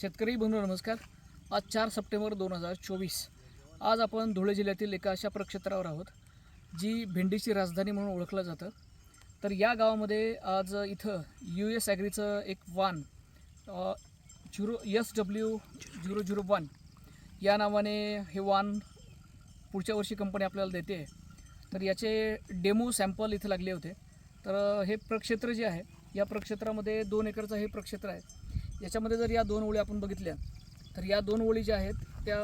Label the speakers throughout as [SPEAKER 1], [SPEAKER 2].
[SPEAKER 1] शेतकरी बंधू नमस्कार. आज चार सप्टेंबर दोन हजार चोवीस. आज आपण धुळे जिल्ह्यातील एका अशा प्रक्षेत्रावर आहोत जी भेंडीची राजधानी म्हणून ओळखलं जातं. तर या गावामध्ये आज इथं यू एस ॲग्रीचं एक one zero S W zero zero one या नावाने हे वान पुढच्या वर्षी कंपनी आपल्याला देते. तर याचे डेमो सॅम्पल इथं लागले होते. तर हे प्रक्षेत्र जे आहे या प्रक्षेत्रामध्ये दोन एकरचं हे प्रक्षेत्र आहे. याच्यामध्ये जर या दोन ओळी आपण बघितल्या तर या दोन ओळी ज्या आहेत त्या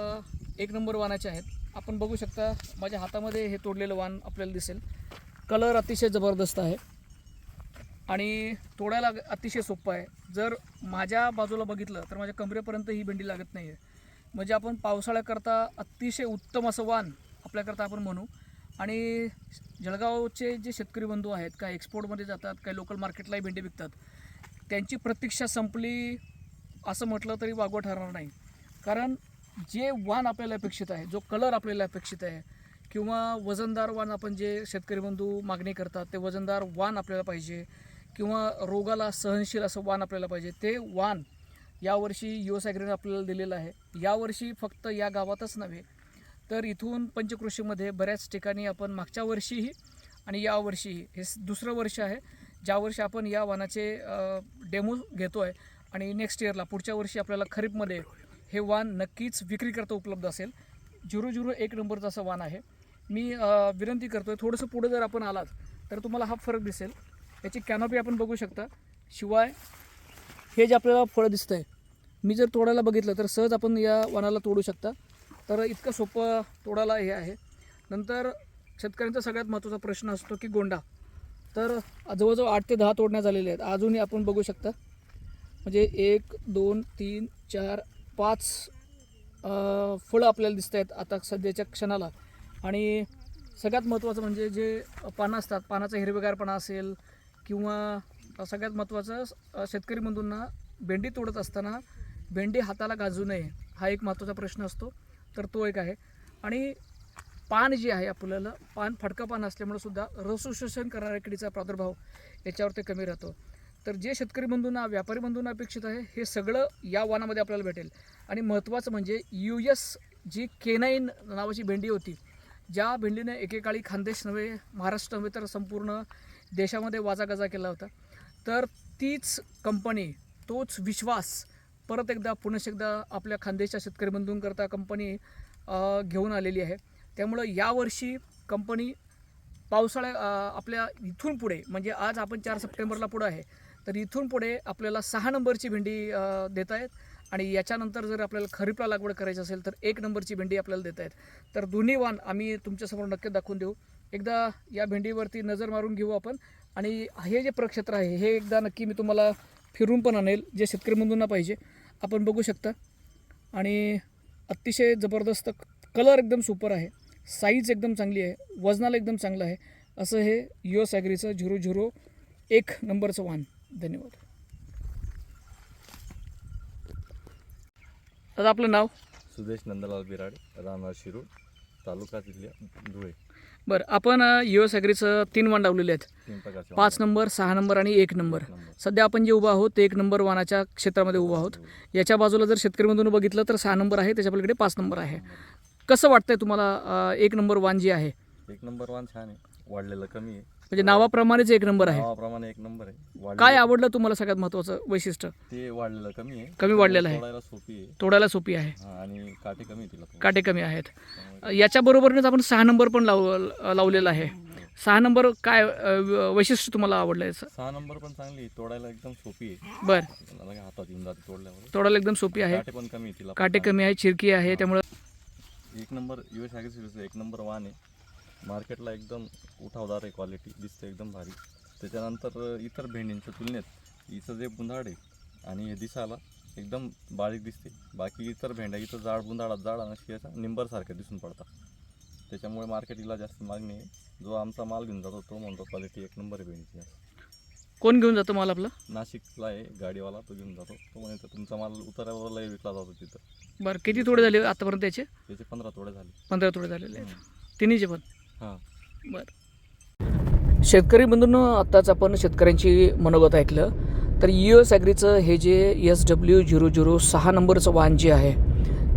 [SPEAKER 1] एक नंबर वानाच्या आहेत. आपण बघू शकता माझ्या हातामध्ये हे तोडलेलं वाण आपल्याला दिसेल. कलर अतिशय जबरदस्त आहे. आणि तोडायला अतिशय सोपं आहे. जर माझ्या बाजूला बघितलं तर माझ्या कमरेपर्यंत ही भेंडी लागत नाही आहे म्हणजे आपण पावसाळ्याकरता अतिशय उत्तम असं वाण आपल्याकरता आपण म्हणू. आणि जळगावचे जे शेतकरी बंधू आहेत काही एक्सपोर्टमध्ये जातात काही लोकल मार्केटलाही भेंडी विकतात त्यांची प्रतीक्षा संपली असं म्हटलं तरी वागवं ठरणार नाही. कारण जे वाण आपल्याला अपेक्षित आहे जो कलर आपल्याला अपेक्षित आहे किंवा वजनदार वाण आपण जे शेतकरी बंधू मागणी करतात ते वजनदार वाण आपल्याला पाहिजे किंवा रोगाला सहनशील असं वाण आपल्याला पाहिजे ते वाण यावर्षी यू ॲग्रीने आपल्याला दिलेलं आहे. यावर्षी फक्त या गावातच नव्हे तर इथून पंचकृषीमध्ये बऱ्याच ठिकाणी आपण मागच्या वर्षीही आणि यावर्षीही हे दुसरं वर्ष आहे ज्या वर्षी आपण या वानाचे डेमो घेतो आहे आणि नेक्स्ट इयरला पुढच्या वर्षी आपल्याला खरीपमध्ये हे वाण नक्कीच विक्रीकरता उपलब्ध असेल. झिरो झिरो एक नंबरचं असं वाण आहे. मी विनंती करतो आहे थोडंसं पुढे जर आपण आलात तर तुम्हाला हा फरक दिसेल. याची कॅनोपी आपण बघू शकता. शिवाय हे जे आपल्याला फळं दिसतं आहे मी जर तोडायला बघितलं तर सहज आपण या वाणाला तोडू शकता. तर इतकं सोपं तोडायला हे आहे. नंतर शेतकऱ्यांचा सगळ्यात महत्त्वाचा प्रश्न असतो की गोंडा. तर जवळजवळ आठ ते दहा तोडण्या झालेल्या आहेत. अजूनही आपण बघू शकता. म्हणजे एक दोन तीन चार पाच फळं आपल्याला दिसत आहेत आता सध्याच्या क्षणाला. आणि सगळ्यात महत्त्वाचं म्हणजे जे पानं असतात पानाचा हिरवेगारपणा असेल किंवा सगळ्यात महत्त्वाचं शेतकरी बंधूंना भेंडी तोडत असताना भेंडी हाताला गाजू नये हा एक महत्त्वाचा प्रश्न असतो. तर तो एक आहे. आणि पान जे आहे आपल्याला पान फडका पान असल्यामुळे सुद्धा रसोशोषण करणाऱ्या किडीचा प्रादुर्भाव याच्यावर ते कमी राहतो. तर जे शेतकरी बंधूंना व्यापारी बंधूंना अपेक्षित आहे हे सगळं या वानामध्ये आपल्याला भेटेल. आणि महत्त्वाचं म्हणजे यू एस जी केनाईन नावाची भेंडी होती ज्या भेंडीने एकेकाळी खानदेश नव्हे महाराष्ट्र नव्हे तर संपूर्ण देशामध्ये वाजागाजा केला होता. तर तीच कंपनी तोच विश्वास परत एकदा पुनश एकदा आपल्या खानदेशच्या शेतकरी बंधूंकरता कंपनी घेऊन आलेली आहे. त्यामुळं यावर्षी कंपनी पावसाळ्या आपल्या इथून पुढे म्हणजे आज आपण चार सप्टेंबरला पुढं आहे तर इथून पुढे आपल्याला सहा नंबरची भेंडी देत आहेत. आणि याच्यानंतर जर आपल्याला खरीपला लागवड करायची असेल तर एक नंबरची भेंडी आपल्याला देत आहेत. तर दोन्ही वाण आम्ही तुमच्यासमोर नक्की दाखवून देऊ. एकदा या भेंडीवरती नजर मारून घेऊ आपण. आणि हे जे प्रक्षेत्र आहे हे एकदा नक्की मी तुम्हाला फिरून पण आणेल जे शेतकरी बंधूंना पाहिजे. आपण बघू शकता. आणि अतिशय जबरदस्त कलर एकदम सुपर आहे. साईज एकदम चांगली आहे वजनाला एकदम चांगलं आहे. असं हे यू एस ॲग्रीचं झिरो झिरो एक नंबरचं वाहन. धन्यवाद. दादा आपलं नाव?
[SPEAKER 2] सुदेश नंदलाल बिराड राहणार शिरूर तालुका जिल्ह्या धुळे.
[SPEAKER 1] बरं आपण यू एस ॲग्रीचं तीन वाण लावलेले आहेत. पाच नंबर सहा नंबर आणि एक नंबर. सध्या आपण जे उभा आहोत ते एक नंबर वाहनाच्या क्षेत्रामध्ये उभा आहोत. याच्या बाजूला जर शेतकरी बंधूंनी बघितलं तर सहा नंबर आहे त्याच्या पलीकडे पाच नंबर आहे. कसं वाटतंय तुम्हाला एक नंबर वाण जे आहे?
[SPEAKER 2] एक नंबर वान छान आहे. वाढलेलं कमी आहे.
[SPEAKER 1] म्हणजे नावाप्रमाणेच एक नंबर आहे.
[SPEAKER 2] नावाप्रमाणे एक नंबर आहे. वाढलेलं-
[SPEAKER 1] काय आवडलं तुम्हाला सगळ्यात महत्त्वाचं वैशिष्ट्य?
[SPEAKER 2] ते वाढलेलं कमी आहे.
[SPEAKER 1] कमी वाढलेलं आहे.
[SPEAKER 2] तोडायला सोपी आहे.
[SPEAKER 1] तोडायला सोपी आहे.
[SPEAKER 2] हा, आणि काटे कमी आहे तिला थोडं.
[SPEAKER 1] काटे कमी आहेत.
[SPEAKER 2] त्यामुळे
[SPEAKER 1] याच्या बरोबरच आपण सहा नंबर पण लाव लावलेला आहे. सहा नंबर काय अं, वैशिष्ट्य तुम्हाला आवडलं याचं?
[SPEAKER 2] सहा नंबर पण चांगली आहे, तोडायला एकदम सोपी आहे.
[SPEAKER 1] बरं.
[SPEAKER 2] हातात येऊन जाते तोडल्यावर.
[SPEAKER 1] तोडायला एकदम सोपी आहे.
[SPEAKER 2] काटे पण कमी आहे तिला
[SPEAKER 1] काटे कमी आहे चिरकी आहे त्यामुळं
[SPEAKER 2] एक नंबर यू एस ॲग्रिसिरीचं एक नंबर वन आहे. मार्केटला एकदम उठावदार आहे क्वालिटी दिसते एकदम भारी. त्याच्यानंतर इतर भेंडींच्या तुलनेत हिचं जे बुंधाड आहे आणि हे दिसायला एकदम बारीक दिसते बाकी इतर भेंड्या इथं जाड बुंधाडात जाड आणि अशी निंबरसारख्या दिसून पडतात. त्याच्यामुळे मार्केटला जास्त मागणी आहे. जो आमचा माल घेऊन जातो तो म्हणतो क्वालिटी एक नंबर आहे भेंडीची.
[SPEAKER 1] कोण घेऊन जातो माल आपला?
[SPEAKER 2] नाशिकला आहे गाडीवाला तो घेऊन जातो. तो म्हणतो तुमचा माल उतारावरलाही विकला जातो तिथं.
[SPEAKER 1] बरं किती तोडे झाले आतापर्यंत त्याचे?
[SPEAKER 2] त्याचे पंधरा तोडे झाले.
[SPEAKER 1] पंधरा तोडे झालेले आहेत. तिन्हीचे पण?
[SPEAKER 2] हां.
[SPEAKER 1] बरं. शेतकरी बंधूंनो आत्ताच आपण शेतकऱ्यांची मनोगत ऐकलं. तर यू एस ॲग्रीचं हे जे एस डब्ल्यू झिरो झिरो सहा नंबरचं वाहन जे आहे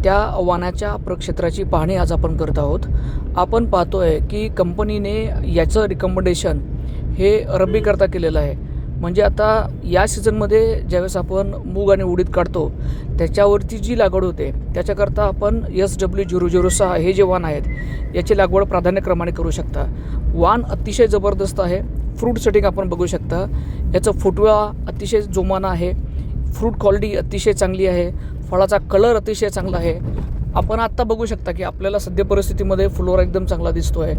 [SPEAKER 1] त्या वाहनाच्या प्रक्षेत्राची पाहणी आज आपण करत आहोत. आपण पाहतो आहे की कंपनीने याचं रिकमेंडेशन हे रब्बीकरता केलेलं आहे. म्हणजे आता या सीझनमध्ये ज्यावेळेस आपण मूग आणि उडीद काढतो त्याच्यावरती जी लागवड होते त्याच्याकरता आपण एस डब्ल्यू झिरो झिरो सहा हे जे वाण आहेत याची लागवड प्राधान्यक्रमाने करू शकता. वाण अतिशय जबरदस्त आहे. फ्रूट सेटिंग आपण बघू शकता. याचं फुटवा अतिशय जोमानं आहे. फ्रूट क्वालिटी अतिशय चांगली आहे. फळाचा कलर अतिशय चांगला आहे. आपण आत्ता बघू शकता की आपल्याला सद्य परिस्थितीमध्ये फ्लोअर एकदम चांगला दिसतो आहे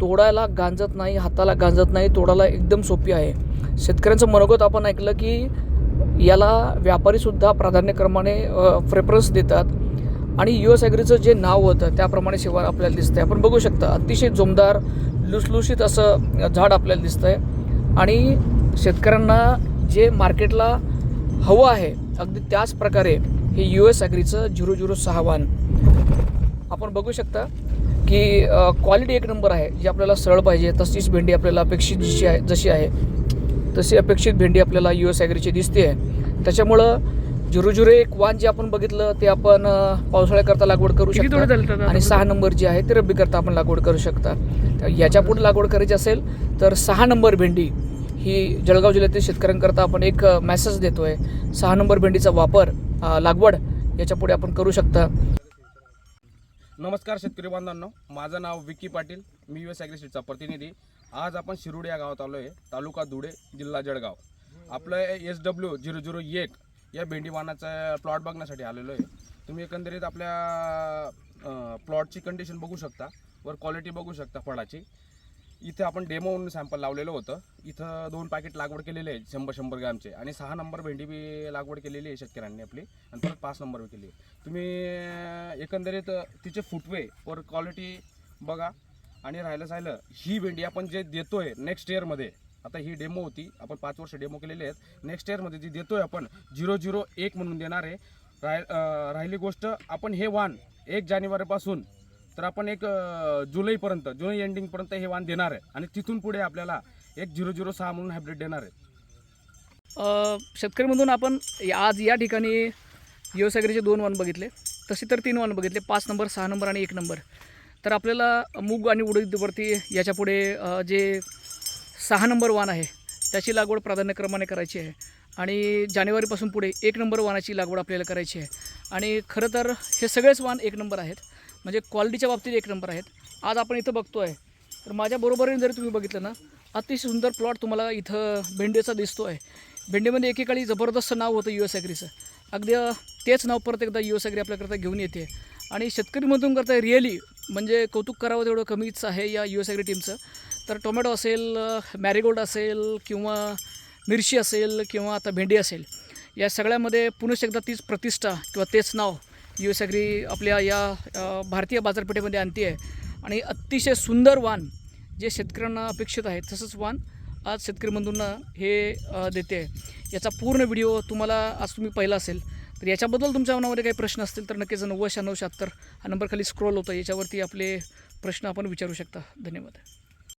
[SPEAKER 1] तोडायला गांजत नाही हाताला गांजत नाही तोडायला एकदम सोपी आहे. शेतकऱ्यांचं मनोगत आपण ऐकलं की याला व्यापारीसुद्धा प्राधान्यक्रमाने प्रेफरन्स देतात. आणि यू एस ॲग्रीचं जे नाव होतं त्याप्रमाणे शिवार आपल्याला दिसतंय. आपण बघू शकता अतिशय जोमदार लुसलुशीत असं झाड आपल्याला दिसतं आहे आणि शेतकऱ्यांना जे मार्केटला हवं आहे अगदी त्याच प्रकारे हे यू एस ॲग्रीचं झिरो झिरो सहा वाहन आपण बघू शकता की क्वालिटी एक नंबर आहे जी आपल्याला सरळ पाहिजे तशीच भेंडी आपल्याला अपेक्षित जशी आहे जशी आहे. तशी अपेक्षित भेंडी आपल्याला यू एस ॲग्रीची दिसते आहे. त्याच्यामुळं झिरो झिरो एक वान जे आपण बघितलं ते आपण पावसाळ्याकरता लागवड करू शकता. आणि सहा नंबर जे आहे ते रब्बी करता आपण लागवड करू शकता. तर याच्यापुढे लागवड करायची असेल तर सहा नंबर भेंडी ही जळगाव जिल्ह्यातील शेतकऱ्यांकरता आपण एक मेसेज देतोय. सहा नंबर भेंडीचा वापर अ, लागवड याच्यापुढे आपण करू शकता.
[SPEAKER 3] नमस्कार शेतकरी बांधवांनो माझं नाव विकी पाटील मी यू एस ॲग्रिसीडचा प्रतिनिधी. आज आपण शिरुड या गावात आलो आहे तालुका धुळे जिल्हा जळगाव. आपलं एस डब्ल्यू झिरो झिरो एक या भेंडीवानाचा प्लॉट बघण्यासाठी आलेलो आहे. तुम्ही एकंदरीत आपल्या प्लॉटची कंडिशन बघू शकता. वर क्वालिटी बघू शकता फळाची. इथं आपण डेमो म्हणून सॅम्पल लावलेलं होतं. इथं दोन पॅकेट लागवड केलेले आहे शंभर शंभर ग्रॅमचे. आणि सहा नंबर भेंडी बी लागवड केलेली आहे शेतकऱ्यांनी आपली. आणि परत पाच नंबर बी केली आहे तुम्ही एकंदरीत तिचे फुटवे वर क्वालिटी बघा. आणि राहिलं राहिलं ही भेंडी आपण जे देतोय नेक्स्ट इयरमध्ये आता ही डेमो होती आपण पाच वर्ष डेमो केलेले आहेत नेक्स्ट इयरमध्ये जी देतोय आपण झिरो झिरो एक म्हणून देणार आहे. राह राहिली गोष्ट आपण हे वाण एक जानेवारीपासून तर आपण एक जुलैपर्यंत जुलै एंडिंगपर्यंत हे वाण देणार आहे. आणि तिथून पुढे आपल्याला एक झिरो झिरो सहा म्हणून हायब्रिड देणार आहे.
[SPEAKER 1] शेतकरीमधून आपण आज या ठिकाणी व्यवसायगरीचे दोन वाण बघितले तसे तर तीन वाण बघितले पाच नंबर सहा नंबर आणि एक नंबर. तर आपल्याला मूग आणि उडीदवरती याच्यापुढे जे सहा नंबर वाण आहे त्याची लागवड प्राधान्यक्रमाने करायची आहे. आणि जानेवारीपासून पुढे एक नंबर वाणाची लागवड आपल्याला करायची आहे. आणि खरं तर हे सगळेच वाण एक नंबर आहेत. म्हणजे क्वालिटीच्या बाबतीत एक नंबर आहेत. आज आपण इथं बघतो आहे तर माझ्या बरोबरीने जरी तुम्ही बघितलं ना अतिशय सुंदर प्लॉट तुम्हाला इथं भेंडीचा दिसतो आहे भेंडीमध्ये एकेकाळी जबरदस्त नाव होतं यू एस ॲग्रीचं. अगदी तेच नाव परत एकदा यू एस ॲग्री आपल्याकरता घेऊन येते. आणि शेतकरीमधून करता रिअली म्हणजे कौतुक करावं तेवढं कमीच आहे या यू एस ॲग्री टीमचं तर टोमॅटो असेल मॅरिगोल्ड मॅरीगोल्ड असेल किंवा मिरची असेल किंवा आता भेंडी असेल या सगळ्यामध्ये पुनश एकदा तीच प्रतिष्ठा किंवा तेच नाव यू एस ॲग्री आपल्या या भारतीय बाजारपेठेमध्ये आणते आहे आणि अतिशय सुंदर वाण जे शेतकऱ्यांना अपेक्षित आहे तसंच वाण आज शेतकरी बंधूंना हे देते देते याचा पूर्ण व्हिडिओ तुम्हाला आज तुम्ही पाहिला असेल. तर याच्याबद्दल तुमच्या मनामध्ये काही प्रश्न असतील तर नक्कीच नव्वद शहाण्णव शहात्तर हा नंबर खाली स्क्रोल होतो याच्यावरती आपले प्रश्न आपण विचारू शकता. धन्यवाद.